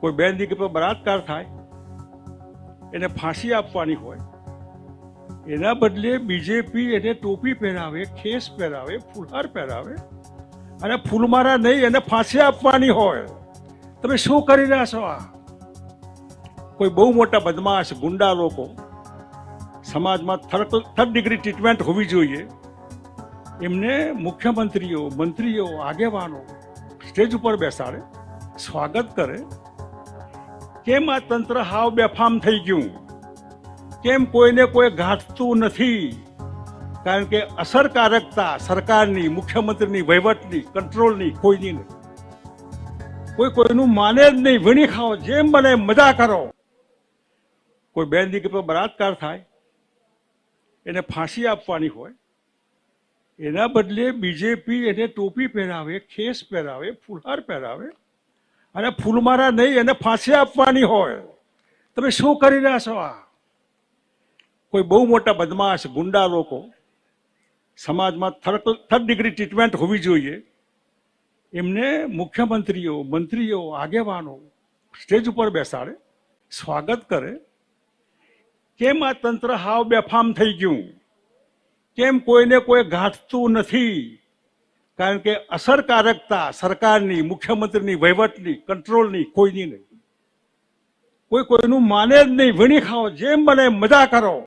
કોઈ બેન દીકરી પર બળાત્કાર થાય, એને ફાંસી આપવાની હોય, એના બદલે બીજેપી એને ટોપી પહેરાવે, ખેસ પહેરાવે, ફૂલહાર પહેરાવે, અને ફૂલમારા નહીં, એને ફાંસી આપવાની હોય. તમે શું કરી રહ્યા છો આ? કોઈ બહુ મોટા બદમાશ, ગુંડા લોકો સમાજમાં થર્ડ થર્ડ ડિગ્રી ટ્રીટમેન્ટ હોવી જોઈએ. એમને મુખ્યમંત્રીઓ, મંત્રીઓ, આગેવાનો સ્ટેજ ઉપર બેસાડે, સ્વાગત કરે કેમ આ તંત્ર હાવ બેફામ થઈ ગયું? કેમ કોઈને કોઈ ગાંઠતું નથી? કારણ કે અસરકારકતા સરકારની, મુખ્યમંત્રીની, વહીવટની, કંટ્રોલની કોઈની નથી. કોઈ કોઈનું માને જ નહીં, વીણી ખાઓ, જેમ બને મજા કરો. કોઈ બેન દીકરી પર બળાત્કાર થાય, એને ફાંસી આપવાની હોય, એના બદલે બીજેપી એને ટોપી પહેરાવે, ખેસ પહેરાવે, ફુલહાર પહેરાવે અને ફૂલમારા નહીં, એને ફાંસી આપવાની હોય. તમે શું કરી રહ્યા છો આ? કોઈ બહુ મોટા બદમાશ, ગુંડા લોકો સમાજમાં થર્ડ થર્ડ ડિગ્રી ટ્રીટમેન્ટ હોવી જોઈએ. એમને મુખ્યમંત્રીઓ, મંત્રીઓ, આગેવાનો સ્ટેજ ઉપર બેસાડે, સ્વાગત કરે. કેમ આ તંત્ર હાવ બેફામ થઈ ગયું? કેમ કોઈને કોઈ ગાંઠતું નથી? કારણ કે અસરકારકતા સરકારની, મુખ્યમંત્રીની, વહીવટની, કંટ્રોલની કોઈની નહીં. કોઈ કોઈનું માને જ નહીં. વીણી ખાઓ. જેમ બને મજા કરો.